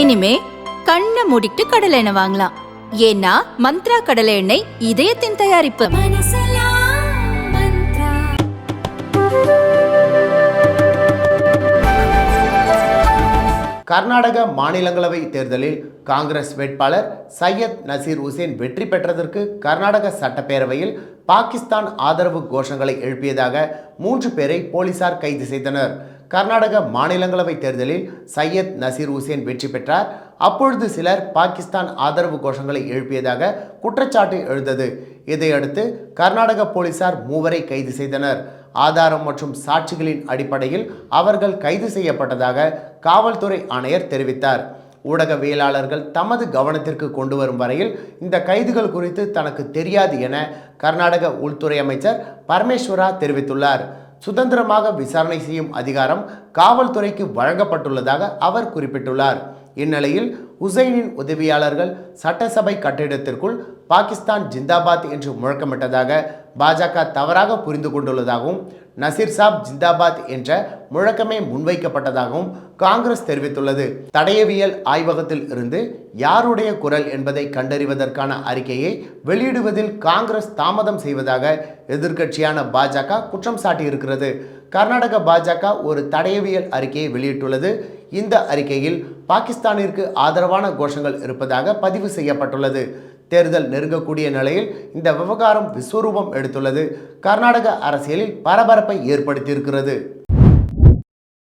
இனிமே கண்ணை மூடிட்டு கடலை எண்ணெய் வாங்கலாம். ஏன்னா மந்த்ரா கடலை எண்ணெய் இதயத்தின் தயாரிப்பு. கர்நாடக மாநிலங்களவை தேர்தலில் காங்கிரஸ் வேட்பாளர் சையத் நசீர் உசேன் வெற்றி பெற்றதற்கு கர்நாடக சட்டப்பேரவையில் பாகிஸ்தான் ஆதரவு கோஷங்களை எழுப்பியதாக மூன்று பேரை போலீசார் கைது செய்தனர். கர்நாடக மாநிலங்களவை தேர்தலில் சையத் நசீர் உசேன் வெற்றி பெற்றார். அப்பொழுது சிலர் பாகிஸ்தான் ஆதரவு கோஷங்களை எழுப்பியதாக குற்றச்சாட்டு எழுந்தது. இதையடுத்து கர்நாடக போலீசார் மூவரை கைது செய்தனர். ஆதாரம் மற்றும் சாட்சிகளின் அடிப்படையில் அவர்கள் கைது செய்யப்பட்டதாக காவல்துறை ஆணையர் தெரிவித்தார். ஊடகவியலாளர்கள் தமது கவனத்திற்கு கொண்டு வரும் வரையில் இந்த கைதுகள் குறித்து தனக்கு தெரியாது என கர்நாடக உள்துறை அமைச்சர் பரமேஸ்வரா தெரிவித்துள்ளார். சுதந்திரமாக விசாரணை செய்யும் அதிகாரம் காவல்துறைக்கு வழங்கப்பட்டுள்ளதாக அவர் குறிப்பிட்டுள்ளார். இந்நிலையில் உசைனின் உதவியாளர்கள் சட்டசபை கட்டிடத்திற்குள் பாகிஸ்தான் ஜிந்தாபாத் என்று முழக்கமிட்டதாக பாஜக தவறாக புரிந்து கொண்டுள்ளதாகவும் நசீர் சாப் ஜிந்தாபாத் என்ற முழக்கமே முன்வைக்கப்பட்டதாகவும் காங்கிரஸ் தெரிவித்துள்ளது. தடயவியல் ஆய்வகத்தில் இருந்து யாருடைய குரல் என்பதை கண்டறிவதற்கான அறிக்கையை வெளியிடுவதில் காங்கிரஸ் தாமதம் செய்வதாக எதிர்க்கட்சியான பாஜக குற்றம் சாட்டியிருக்கிறது. கர்நாடக பாஜக ஒரு தடயவியல் அறிக்கையை வெளியிட்டுள்ளது. இந்த அறிக்கையில் பாகிஸ்தானிற்கு ஆதரவான கோஷங்கள் இருப்பதாக பதிவு செய்யப்பட்டுள்ளது. தேர்தல் நெருங்கக்கூடிய நிலையில் இந்த விவகாரம் விஸ்வரூபம் எடுத்துள்ளது. கர்நாடக அரசியலில் பரபரப்பை ஏற்படுத்தியிருக்கிறது.